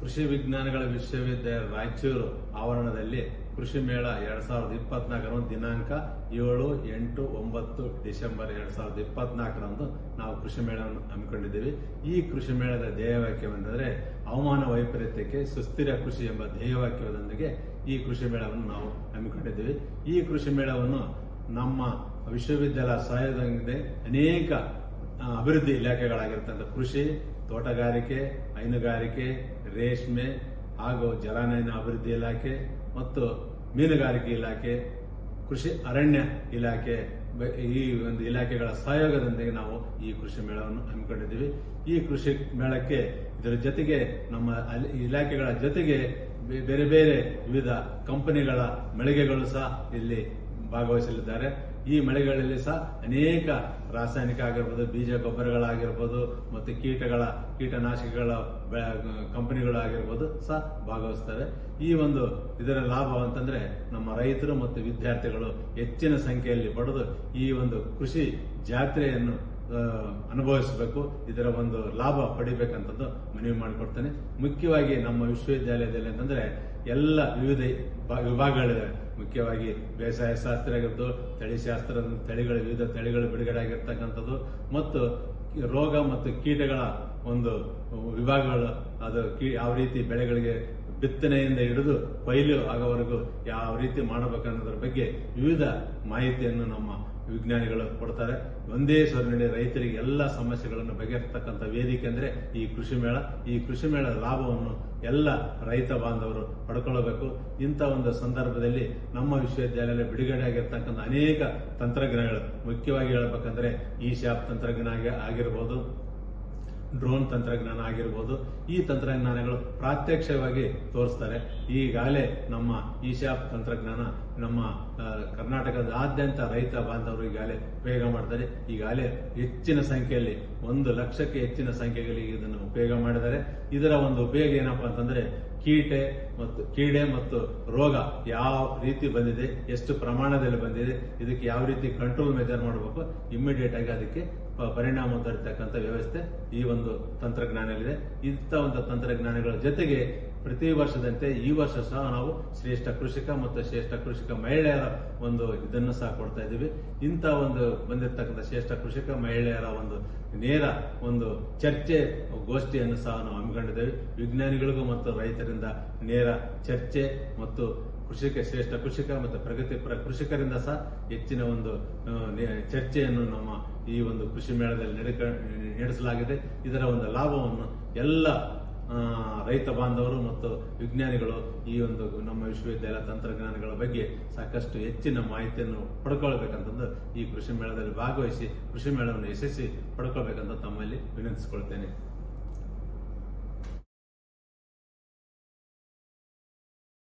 ಕೃಷಿ ವಿಜ್ಞಾನಗಳ ವಿಶ್ವವಿದ್ಯಾಲಯ ರಾಯಚೂರು ಆವರಣದಲ್ಲಿ ಕೃಷಿ ಮೇಳ ಎರಡ್ ಸಾವಿರದ ಇಪ್ಪತ್ನಾಲ್ಕರ ದಿನಾಂಕ ಏಳು ಎಂಟು ಒಂಬತ್ತು ಡಿಸೆಂಬರ್ ಎರಡ್ ಸಾವಿರದ ಇಪ್ಪತ್ನಾಲ್ಕರಂದು ನಾವು ಕೃಷಿ ಮೇಳವನ್ನು ಹಮ್ಮಿಕೊಂಡಿದ್ದೀವಿ. ಈ ಕೃಷಿ ಮೇಳದ ಧ್ಯೇಯವಾಕ್ಯವೆಂದರೆ ಹವಾಮಾನ ವೈಪರೀತ್ಯಕ್ಕೆ ಸುಸ್ಥಿರ ಕೃಷಿ ಎಂಬ ಧ್ಯೇಯವಾಕ್ಯದೊಂದಿಗೆ ಈ ಕೃಷಿ ಮೇಳವನ್ನು ನಾವು ಹಮ್ಮಿಕೊಂಡಿದ್ದೀವಿ. ಈ ಕೃಷಿ ಮೇಳವನ್ನು ನಮ್ಮ ವಿಶ್ವವಿದ್ಯಾಲಯ ಸಹಾಯದಿಂದ ಅನೇಕ ಅಭಿವೃದ್ಧಿ ಇಲಾಖೆಗಳಾಗಿರ್ತಕ್ಕಂಥ ಕೃಷಿ ತೋಟಗಾರಿಕೆ, ಹೈನುಗಾರಿಕೆ, ರೇಷ್ಮೆ ಹಾಗೂ ಜಲಾನಯನ ಅಭಿವೃದ್ಧಿ ಇಲಾಖೆ ಮತ್ತು ಮೀನುಗಾರಿಕೆ ಇಲಾಖೆ, ಕೃಷಿ ಅರಣ್ಯ ಇಲಾಖೆ ಈ ಒಂದು ಇಲಾಖೆಗಳ ಸಹಯೋಗದೊಂದಿಗೆ ನಾವು ಈ ಕೃಷಿ ಮೇಳವನ್ನು ಹಮ್ಮಿಕೊಂಡಿದ್ದೀವಿ. ಈ ಕೃಷಿ ಮೇಳಕ್ಕೆ ಇದರ ಜೊತೆಗೆ ನಮ್ಮ ಇಲಾಖೆಗಳ ಜೊತೆಗೆ ಬೇರೆ ಬೇರೆ ವಿವಿಧ ಕಂಪನಿಗಳ ಮಳಿಗೆಗಳು ಸಹ ಇಲ್ಲಿ ಭಾಗವಹಿಸಲಿದ್ದಾರೆ. ಈ ಮಳೆಗಳಲ್ಲಿ ಸಹ ಅನೇಕ ರಾಸಾಯನಿಕ ಆಗಿರ್ಬೋದು, ಬೀಜ ಗೊಬ್ಬರಗಳಾಗಿರ್ಬೋದು, ಮತ್ತು ಕೀಟಗಳ, ಕೀಟನಾಶಕಗಳ ಕಂಪನಿಗಳಾಗಿರ್ಬೋದು ಸಹ ಭಾಗವಹಿಸ್ತವೆ ಈ ಒಂದು ಇದರ ಲಾಭ ಅಂತಂದ್ರೆ ನಮ್ಮ ರೈತರು ಮತ್ತು ವಿದ್ಯಾರ್ಥಿಗಳು ಹೆಚ್ಚಿನ ಸಂಖ್ಯೆಯಲ್ಲಿ ಪಡೆದು ಈ ಒಂದು ಕೃಷಿ ಜಾತ್ರೆಯನ್ನು ಅನುಭವಿಸಬೇಕು, ಇದರ ಒಂದು ಲಾಭ ಪಡಿಬೇಕಂತಂದು ಮನವಿ ಮಾಡಿಕೊಡ್ತೇನೆ. ಮುಖ್ಯವಾಗಿ ನಮ್ಮ ವಿಶ್ವವಿದ್ಯಾಲಯದಲ್ಲಿ ಅಂತಂದ್ರೆ ಎಲ್ಲ ವಿವಿಧ ವಿಭಾಗಗಳಿವೆ. ಮುಖ್ಯವಾಗಿ ಬೇಸಾಯ ಶಾಸ್ತ್ರ ಆಗಿರ್ಬೋದು ತಳಿಶಾಸ್ತ್ರ ತಳಿಗಳ, ವಿವಿಧ ತಳಿಗಳು ಬಿಡುಗಡೆ ಆಗಿರ್ತಕ್ಕಂಥದ್ದು, ಮತ್ತು ರೋಗ ಮತ್ತು ಕೀಟಗಳ ಒಂದು ವಿಭಾಗಗಳು, ಅದು ಯಾವ ರೀತಿ ಬೆಳೆಗಳಿಗೆ ಬಿತ್ತನೆಯಿಂದ ಹಿಡಿದು ಕೊಯ್ಲು ಆಗೋವರೆಗೂ ಯಾವ ರೀತಿ ಮಾಡಬೇಕನ್ನೋದ್ರ ಬಗ್ಗೆ ವಿವಿಧ ಮಾಹಿತಿಯನ್ನು ನಮ್ಮ ವಿಜ್ಞಾನಿಗಳು ಕೊಡ್ತಾರೆ. ಒಂದೇ ಸ್ವರ್ಣಿ ರೈತರಿಗೆ ಎಲ್ಲ ಸಮಸ್ಯೆಗಳನ್ನು ಬಗೆಹರಿಸ್ತಕ್ಕಂಥ ವೇದಿಕೆ ಅಂದರೆ ಈ ಕೃಷಿ ಮೇಳ. ಈ ಕೃಷಿ ಮೇಳದ ಲಾಭವನ್ನು ಎಲ್ಲ ರೈತ ಬಾಂಧವರು ಪಡ್ಕೊಳ್ಬೇಕು. ಇಂಥ ಒಂದು ಸಂದರ್ಭದಲ್ಲಿ ನಮ್ಮ ವಿಶ್ವವಿದ್ಯಾಲಯ ಬಿಡುಗಡೆ ಆಗಿರ್ತಕ್ಕಂಥ ಅನೇಕ ತಂತ್ರಜ್ಞಾನಗಳು, ಮುಖ್ಯವಾಗಿ ಹೇಳ್ಬೇಕಂದ್ರೆ ಈ ಶಾಪ್ ತಂತ್ರಜ್ಞಾನ ಆಗಿ- ಆಗಿರ್ಬೋದು, ಡ್ರೋನ್ ತಂತ್ರಜ್ಞಾನ ಆಗಿರ್ಬೋದು, ಈ ತಂತ್ರಜ್ಞಾನಗಳು ಪ್ರಾತ್ಯಕ್ಷವಾಗಿ ತೋರಿಸ್ತಾರೆ. ಈಗಾಗಲೇ ನಮ್ಮ ಈಶಾಪ್ ತಂತ್ರಜ್ಞಾನ ನಮ್ಮ ಕರ್ನಾಟಕದಾದ್ಯಂತ ರೈತ ಬಾಂಧವರು ಈಗಾಗಲೇ ಉಪಯೋಗ ಮಾಡ್ತಾರೆ. ಈಗಾಗಲೇ ಹೆಚ್ಚಿನ ಸಂಖ್ಯೆಯಲ್ಲಿ, ಒಂದು ಲಕ್ಷಕ್ಕೆ ಹೆಚ್ಚಿನ ಸಂಖ್ಯೆಯಲ್ಲಿ ಇದನ್ನು ಉಪಯೋಗ ಮಾಡಿದ್ದಾರೆ. ಇದರ ಒಂದು ಉಪಯೋಗ ಏನಪ್ಪಾ ಅಂತಂದ್ರೆ, ಕೀಟೆ ಮತ್ತು, ಕೀಡೆ ಮತ್ತು ರೋಗ ಯಾವ ರೀತಿ ಬಂದಿದೆ, ಎಷ್ಟು ಪ್ರಮಾಣದಲ್ಲಿ ಬಂದಿದೆ, ಇದಕ್ಕೆ ಯಾವ ರೀತಿ ಕಂಟ್ರೋಲ್ ಮೆಜರ್ ಮಾಡಬೇಕು ಇಮಿಡಿಯೇಟ್ ಆಗಿ ಅದಕ್ಕೆ ಪರಿಣಾಮ ತರತಕ್ಕಂಥ ವ್ಯವಸ್ಥೆ ಈ ಒಂದು ತಂತ್ರಜ್ಞಾನಗಳಿದೆ ಇಂಥ ಒಂದು ತಂತ್ರಜ್ಞಾನಗಳ ಜೊತೆಗೆ ಪ್ರತಿ ವರ್ಷದಂತೆ ಈ ವರ್ಷ ಸಹ ನಾವು ಶ್ರೇಷ್ಠ ಕೃಷಿಕ ಮತ್ತು ಶ್ರೇಷ್ಠ ಕೃಷಿಕ ಮಹಿಳೆಯರ ಒಂದು ಇದನ್ನು ಸಹ ಕೊಡ್ತಾ ಇದ್ದೀವಿ. ಇಂಥ ಒಂದು ಬಂದಿರತಕ್ಕಂಥ ಶ್ರೇಷ್ಠ ಕೃಷಿಕ ಮಹಿಳೆಯರ ಒಂದು ನೇರ ಒಂದು ಚರ್ಚೆ ಗೋಷ್ಠಿಯನ್ನು ಸಹ ನಾವು ಹಮ್ಮಿಕೊಂಡಿದ್ದೇವೆ. ವಿಜ್ಞಾನಿಗಳಿಗೂ ಮತ್ತು ರೈತರಿಂದ ನೇರ ಚರ್ಚೆ ಮತ್ತು ಕೃಷಿಕ, ಶ್ರೇಷ್ಠ ಕೃಷಿಕ ಮತ್ತು ಪ್ರಗತಿಪರ ಕೃಷಿಕರಿಂದ ಸಹ ಹೆಚ್ಚಿನ ಒಂದು ಚರ್ಚೆಯನ್ನು ನಮ್ಮ ಈ ಒಂದು ಕೃಷಿ ಮೇಳದಲ್ಲಿ ನಡೆಸಲಾಗಿದೆ. ಇದರ ಒಂದು ಲಾಭವನ್ನು ಎಲ್ಲ ರೈತ ಬಾಂಧವರು ಮತ್ತು ವಿಜ್ಞಾನಿಗಳು ಈ ಒಂದು ನಮ್ಮ ವಿಶ್ವವಿದ್ಯಾಲಯ ತಂತ್ರಜ್ಞಾನಗಳ ಬಗ್ಗೆ ಸಾಕಷ್ಟು ಹೆಚ್ಚಿನ ಮಾಹಿತಿಯನ್ನು ಪಡ್ಕೊಳ್ಬೇಕಂತಂದು ಈ ಕೃಷಿ ಮೇಳದಲ್ಲಿ ಭಾಗವಹಿಸಿ, ಕೃಷಿ ಮೇಳವನ್ನು ಯಶಸ್ವಿ ಪಡ್ಕೊಳ್ಬೇಕಂತ ತಮ್ಮಲ್ಲಿ ವಿನಂತಿಸಿಕೊಳ್ತೇನೆ.